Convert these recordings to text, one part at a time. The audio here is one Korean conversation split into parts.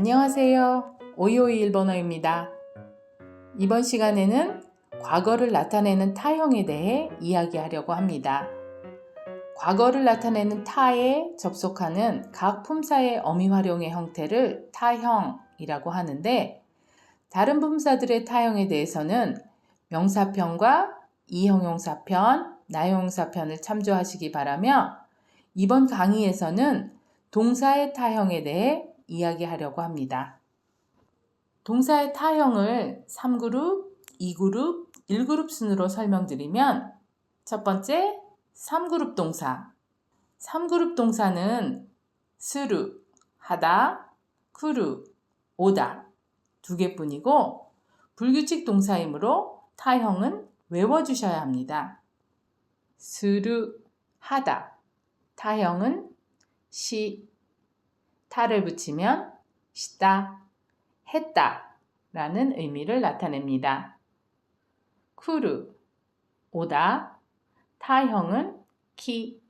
안녕하세요. 오이오이 일본어입니다. 이번 시간에는 과거를 나타내는 타형에 대해 이야기하려고 합니다. 과거를 나타내는 타에 접속하는 각 품사의 어미 활용의 형태를 타형이라고 하는데 다른 품사들의 타형에 대해서는 명사편과 이형용사편, 나형용사편을 참조하시기 바라며 이번 강의에서는 동사의 타형에 대해 이야기하려고 합니다. 동사의 타형을 3그룹, 2그룹, 1그룹 순으로 설명드리면 첫 번째 3그룹 동사. 3그룹 동사는 스루, 하다, 쿠루, 오다 두 개뿐이고 불규칙 동사이므로 타형은 외워주셔야 합니다. 스루, 하다. 타형은 시, 타를 붙이면 시다, 했다 라는 의미를 나타냅니다. 쿠르, 오다, 타형은 키,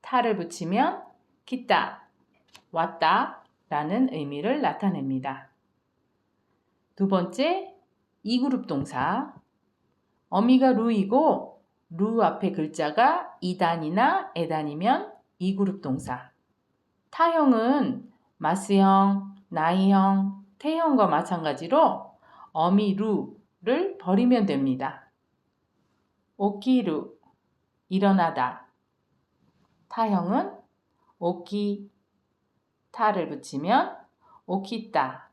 타를 붙이면 기다, 왔다 라는 의미를 나타냅니다. 두 번째, 이그룹 동사. 어미가 루이고 루 앞에 글자가 이단이나 에단이면 이그룹 동사. 타형은 마스형, 나이형, 태형과 마찬가지로 어미 루를 버리면 됩니다. 오키루, 일어나다. 타형은 오키, 타를 붙이면 오키다,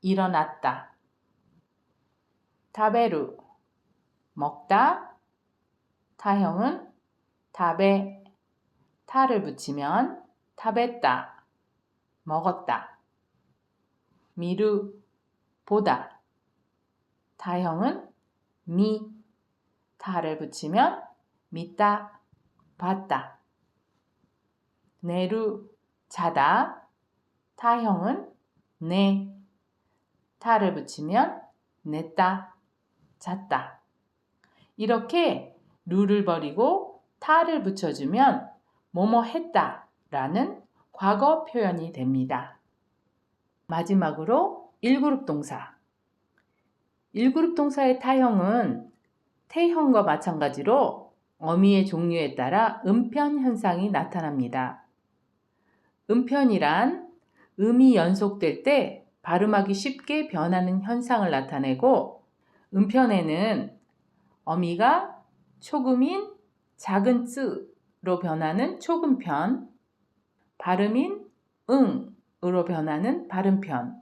일어났다. 타베루, 먹다. 타형은 타베, 타를 붙이면 타베다, 먹었다. 미루, 보다. 타형은 미, 타를 붙이면 믿다, 봤다. 내루, 자다. 타형은 내, 타를 붙이면 냈다, 잤다. 이렇게 루를 버리고 타를 붙여주면 뭐뭐 했다 라는 과거 표현이 됩니다. 마지막으로 1그룹 동사. 1그룹 동사의 타형은 태형과 마찬가지로 어미의 종류에 따라 음편 현상이 나타납니다. 음편이란 음이 연속될 때 발음하기 쉽게 변하는 현상을 나타내고 음편에는 어미가 초금인 작은 쯔로 변하는 초금편, 발음인 응으로 변하는 발음편,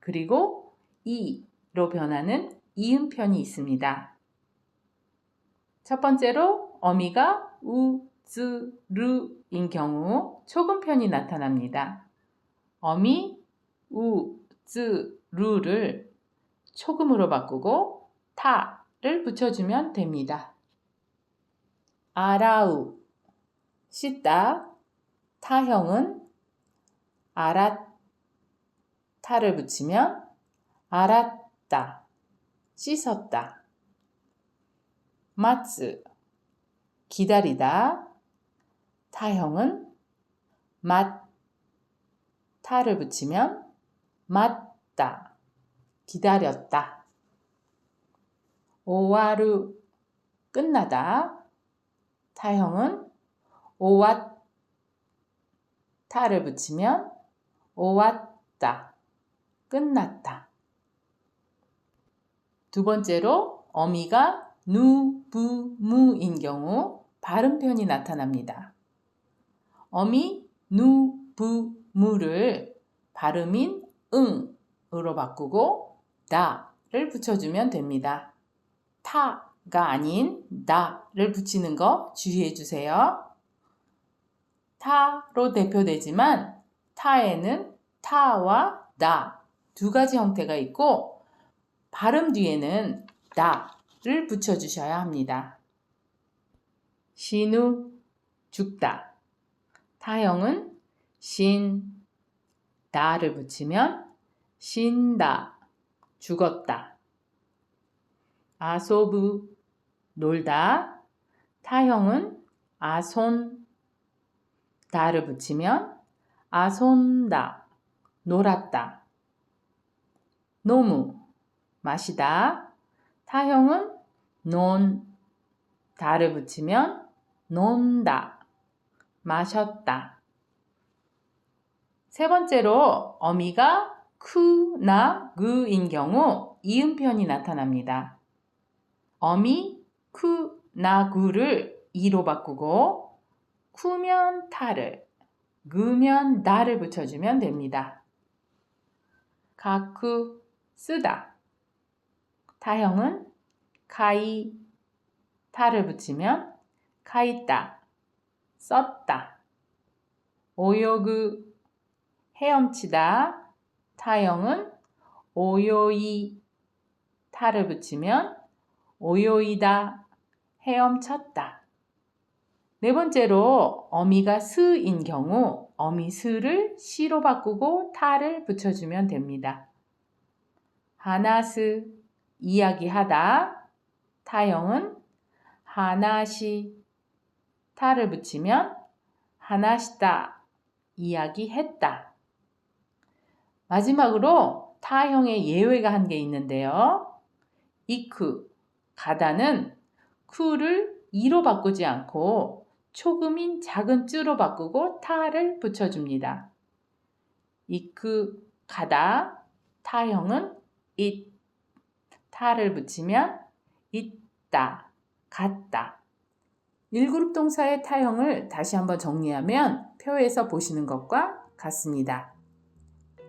그리고 이로 변하는 이음편이 있습니다. 첫 번째로 어미가 우, 즈, 르인 경우 초금편이 나타납니다. 어미 우, 즈, 루를 초금으로 바꾸고 타를 붙여주면 됩니다. 아라우, 씻다, 타형은 알았, 타를 붙이면 알았다, 씻었다. 마츠, 기다리다, 타형은 맛, 타를 붙이면 맞다, 기다렸다. 오와루, 끝나다, 타형은 오왓, 타를 붙이면 오왔다, 끝났다. 두 번째로 어미가 누, 부, 무인 경우 발음 편이 나타납니다. 어미 누, 부, 무를 발음인 응으로 바꾸고 다를 붙여주면 됩니다. 타가 아닌 나를 붙이는 거 주의해 주세요. 타로 대표되지만 타에는 타와 나 두 가지 형태가 있고 발음 뒤에는 다를 붙여주셔야 합니다. 신우 죽다. 타형은 신 다를 붙이면 신다. 죽었다. 아소부 놀다. 타형은 아손 다를 붙이면 아손다 놀았다. 너무 마시다. 타형은 논 다를 붙이면 논다. 마셨다. 세 번째로 어미가 크, 나, 그인 경우 이음편이 나타납니다. 어미 크, 나, 그를 이로 바꾸고 쿠면 타를, 그면 나를 붙여주면 됩니다. 가쿠 쓰다. 타형은 카이 타를 붙이면 카이다 썼다. 오요그 헤엄치다. 타형은 오요이 타를 붙이면 오요이다 헤엄쳤다. 네 번째로 어미가 스인 경우 어미 스를 시로 바꾸고 타를 붙여주면 됩니다. 하나스 이야기하다 타형은 하나시 타를 붙이면 하나시다 이야기했다. 마지막으로 타형의 예외가 한게 있는데요. 이크 가다는 쿠를 이로 바꾸지 않고 초금인 작은 쯔로 바꾸고 타를 붙여줍니다. 이크 가다 타형은 it 타를 붙이면 있다 같다 1그룹 동사의 타형을 다시 한번 정리하면 표에서 보시는 것과 같습니다.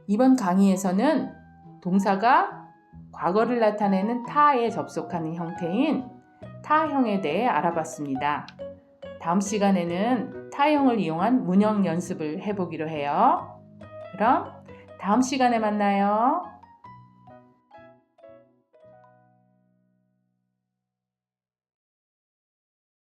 이번 강의에서는 동사가 과거를 나타내는 타에 접속하는 형태인 타형에 대해 알아봤습니다. 다음 시간에는 타형을 이용한 문형 연습을 해보기로 해요. 그럼 다음 시간에 만나요.